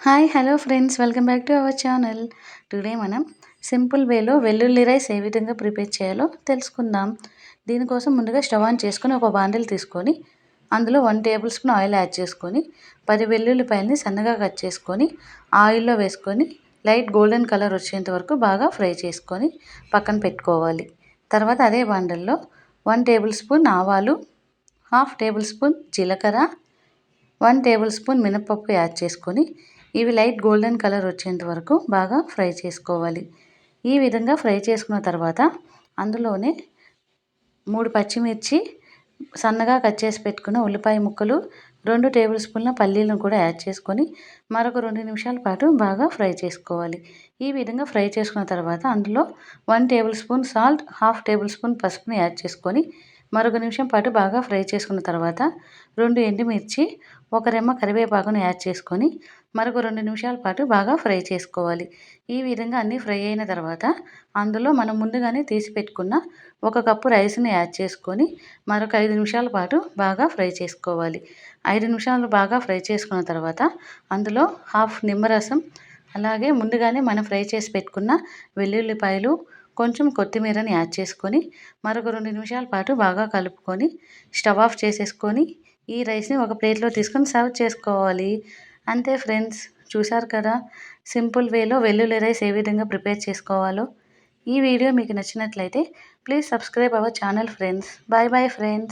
Hi hello friends. Welcome back to our channel. Today మనం simple వేలో వెల్లుల్లి rice ఏ విధంగా ప్రిపేర్ చేయాలో తెలుసుకుందాం. దీనికోసం ముందుగా స్టవ్ ఆన్ చేసుకొని ఒక బాండిల్ తీసుకొని అందులో one tablespoon oil add చేసుకొని పది వెల్లుల్లిపాయలని సన్నగా కట్ చేసుకొని ఆయిల్లో వేసుకొని లైట్ గోల్డెన్ కలర్ వచ్చేంత వరకు బాగా ఫ్రై చేసుకొని పక్కన పెట్టుకోవాలి. తర్వాత అదే బాండల్లో వన్ టేబుల్ స్పూన్ ఆవాలు హాఫ్ టేబుల్ స్పూన్ జీలకర్ర వన్ టేబుల్ స్పూన్ మినపప్పు యాడ్ చేసుకొని ఇవి లైట్ గోల్డెన్ కలర్ వచ్చేంత వరకు బాగా ఫ్రై చేసుకోవాలి. ఈ విధంగా ఫ్రై చేసుకున్న తర్వాత అందులోనే మూడు పచ్చిమిర్చి సన్నగా కట్ చేసి పెట్టుకున్న ఉల్లిపాయ ముక్కలు రెండు టేబుల్ స్పూన్ల పల్లీలను కూడా యాడ్ చేసుకొని మరొక రెండు నిమిషాల పాటు బాగా ఫ్రై చేసుకోవాలి. ఈ విధంగా ఫ్రై చేసుకున్న తర్వాత అందులో one tablespoon salt half tablespoon పసుపుని యాడ్ చేసుకొని మరొక నిమిషం పాటు బాగా ఫ్రై చేసుకున్న తర్వాత రెండు ఎండుమిర్చి ఒక రెమ్మ కరివేపాకును యాడ్ చేసుకొని మరొక రెండు నిమిషాల పాటు బాగా ఫ్రై చేసుకోవాలి. ఈ విధంగా అన్నీ ఫ్రై అయిన తర్వాత అందులో మనం ముందుగానే తీసి పెట్టుకున్న ఒక కప్పు రైస్ని యాడ్ చేసుకొని మరొక ఐదు నిమిషాల పాటు బాగా ఫ్రై చేసుకోవాలి. ఐదు నిమిషాలు బాగా ఫ్రై చేసుకున్న తర్వాత అందులో హాఫ్ నిమ్మరసం అలాగే ముందుగానే మనం ఫ్రై చేసి పెట్టుకున్న వెల్లుల్లిపాయలు కొంచెం కొత్తిమీరని యాడ్ చేసుకొని మరొక రెండు నిమిషాల పాటు బాగా కలుపుకొని స్టవ్ ఆఫ్ చేసేసుకొని ఈ రైస్ని ఒక ప్లేట్లో తీసుకొని సర్వ్ చేసుకోవాలి. అంతే ఫ్రెండ్స్ చూసారు కదా? సింపుల్ వేలో వెల్లుల్లి రైస్ ఏ విధంగా ప్రిపేర్ చేసుకోవాలో. ఈ వీడియో మీకు నచ్చినట్లయితే please subscribe our channel friends. Bye bye friends.